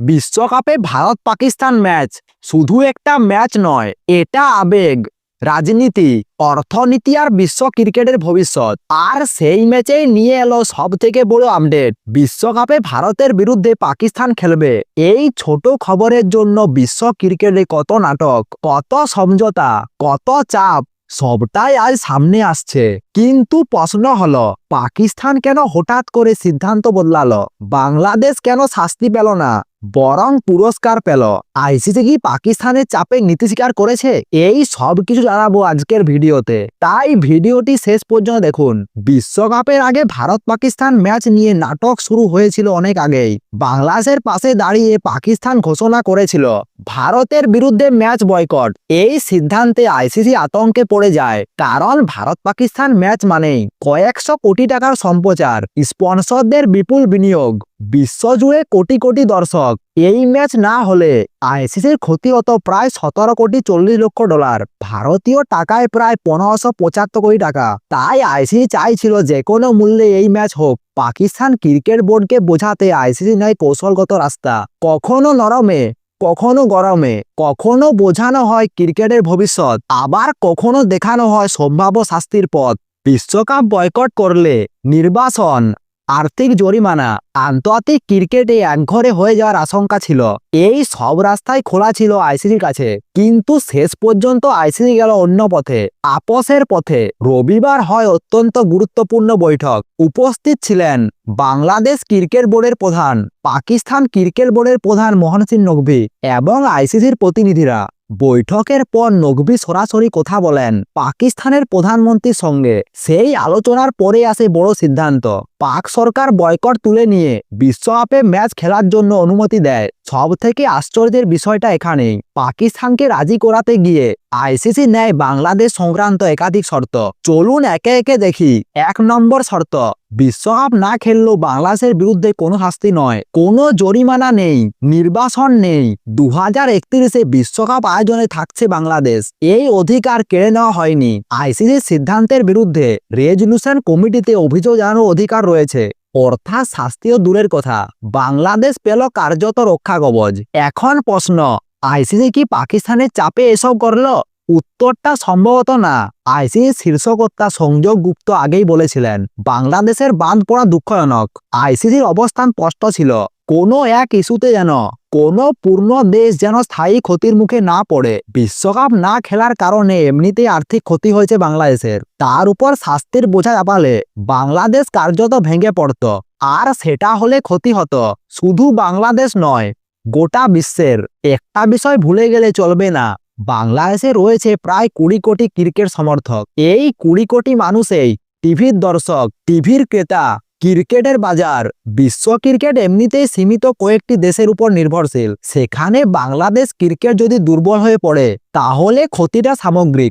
বিশ্বকাপে ভারত পাকিস্তান ম্যাচ শুধু একটা ম্যাচ নয়, এটা আবেগ, রাজনীতি, অর্থনীতি আর বিশ্ব ক্রিকেটের ভবিষ্যৎ। আর সেই ম্যাচেই নিয়ে এলো সব থেকে বড় আপডেট, বিশ্বকাপে ভারতের বিরুদ্ধে পাকিস্তান খেলবে। এই ছোট খবরের জন্য বিশ্ব ক্রিকেটে কত নাটক, কত সমঝোতা, কত চাপ, সবটাই আজ সামনে আসছে। কিন্তু প্রশ্ন হলো, পাকিস্তান কেন হঠাৎ করে সিদ্ধান্ত বদলালো? বাংলাদেশ কেন শাস্তি পেল না? বরং পুরস্কার পেল? আইসিসি কি পাকিস্তানের চাপে নীতি স্বীকার করেছে? এই সব কিছু জানাব আজকের ভিডিওতে। তাই ভিডিওটি শেষ পর্যন্ত দেখুন। বিশ্বকাপের আগে ভারত পাকিস্তান ম্যাচ নিয়ে নাটক শুরু হয়েছিল অনেক আগেই। বাংলাদেশের পাশে দাঁড়িয়ে পাকিস্তান ঘোষণা করেছিল, ভারতের বিরুদ্ধে ম্যাচ বয়কট। এই সিদ্ধান্তে আইসিসি আতঙ্কে পড়ে যায়, কারণ ভারত পাকিস্তান ম্যাচ মানেই কয়েকশো কোটি টাকার সম্প্রচার, স্পন্সরদের বিপুল বিনিয়োগ বিশ্বজুড়ে কোটি কোটি দর্শক। এই ম্যাচ না হলে আইসিসির ক্ষতি হতো প্রায় সতেরো কোটি চল্লিশ লক্ষ ডলার ভারতীয় টাকায় প্রায় পনেরোশো পঁচাত্তর কোটি টাকা। তাই আইসিসি চাইছিল যে কোনো মূল্যে এই ম্যাচ হোক। পাকিস্তান ক্রিকেট বোর্ডকে বোঝাতে আইসিসি নেয় কৌশলগত রাস্তা। কখনো নরমে, কখনো গরমে, কখনো বোঝানো হয় ক্রিকেটের ভবিষ্যৎ। আবার কখনো দেখানো হয় সম্ভাব্য শাস্তির পথ। বিশ্বকাপ বয়কট করলে নির্বাসন আর্থিক জরিমানা, আন্তর্জাতিক ক্রিকেটে একঘরে হয়ে যাওয়ার আশঙ্কা ছিল। এই সব রাস্তাই খোলা ছিল আইসিসির কাছে। কিন্তু শেষ পর্যন্ত আইসিসি গেল অন্য পথে। আপসের পথে রবিবার হয় অত্যন্ত গুরুত্বপূর্ণ বৈঠক। উপস্থিত ছিলেন বাংলাদেশ ক্রিকেট বোর্ডের প্রধান, পাকিস্তান ক্রিকেট বোর্ডের প্রধান মোহন সিং নকভি এবং আইসিসির প্রতিনিধিরা। বৈঠকের পর নকভি সরাসরি কথা বলেন পাকিস্তানের প্রধানমন্ত্রীর সঙ্গে। সেই আলোচনার পরে আসে বড় সিদ্ধান্ত। পাক সরকার বয়কট তুলে নিয়ে বিশ্বকাপে ম্যাচ খেলার জন্য অনুমতি দেয়। সব থেকে আশ্চর্যের বিষয়টা এখানেই। পাকিস্তানকে রাজি করাতে গিয়ে আইসিসি নেয় বাংলাদেশ সংক্রান্ত একাধিক শর্ত। চলুন একে একে দেখি। এক নম্বর শর্ত, বিশ্বকাপ না খেললেও বাংলাদেশের বিরুদ্ধে কোনো শাস্তি নয়। কোনো জরিমানা নেই, নির্বাসন নেই। দু হাজার একত্রিশে বিশ্বকাপ আয়োজনে থাকছে বাংলাদেশ। এই অধিকার কেড়ে নেওয়া হয়নি। আইসিসির সিদ্ধান্তের বিরুদ্ধে রেজলিউশন কমিটিতে অভিযোগ জানানোর অধিকার রয়েছে। অর্থাৎ শাস্তিও দূরের কথা। বাংলাদেশ পেল কার্যত রক্ষা কবচ। এখন প্রশ্ন, আইসিসি কি পাকিস্তানের চাপে এসব করল? উত্তরটা সম্ভবত না। আইসিসি শীর্ষকর্তা সংযোগ গুপ্ত আগেই বলেছিলেন, বাংলাদেশের বাঁধ পড়া দুঃখজনক। আইসিসির অবস্থান স্পষ্ট ছিল। কোনো এক ইস্যুতে যেন, কোনো পূর্ণ দেশ যেন স্থায়ী ক্ষতির মুখে না পড়ে। বিশ্বকাপ না খেলার কারণে এমনিতেই আর্থিক ক্ষতি হয়েছে বাংলাদেশের। তার উপর শাস্তির বোঝা চাপালে বাংলাদেশ কার্যত ভেঙে পড়ত। আর সেটা হলে ক্ষতি হতো। শুধু বাংলাদেশ নয়, গোটা বিশ্বের। একটা বিষয় ভুলে গেলে চলবে না। বাংলাদেশে রয়েছে প্রায় কুড়ি কোটি ক্রিকেট সমর্থক। এই কুড়ি কোটি মানুষেই টিভির দর্শক, টিভির ক্রেতা ক্রিকেটের বাজার। বিশ্ব ক্রিকেট এমনিতেই সীমিত কয়েকটি দেশের উপর নির্ভরশীল। সেখানে বাংলাদেশ ক্রিকেট যদি দুর্বল হয়ে পড়ে, তাহলে ক্ষতিটা সামগ্রিক।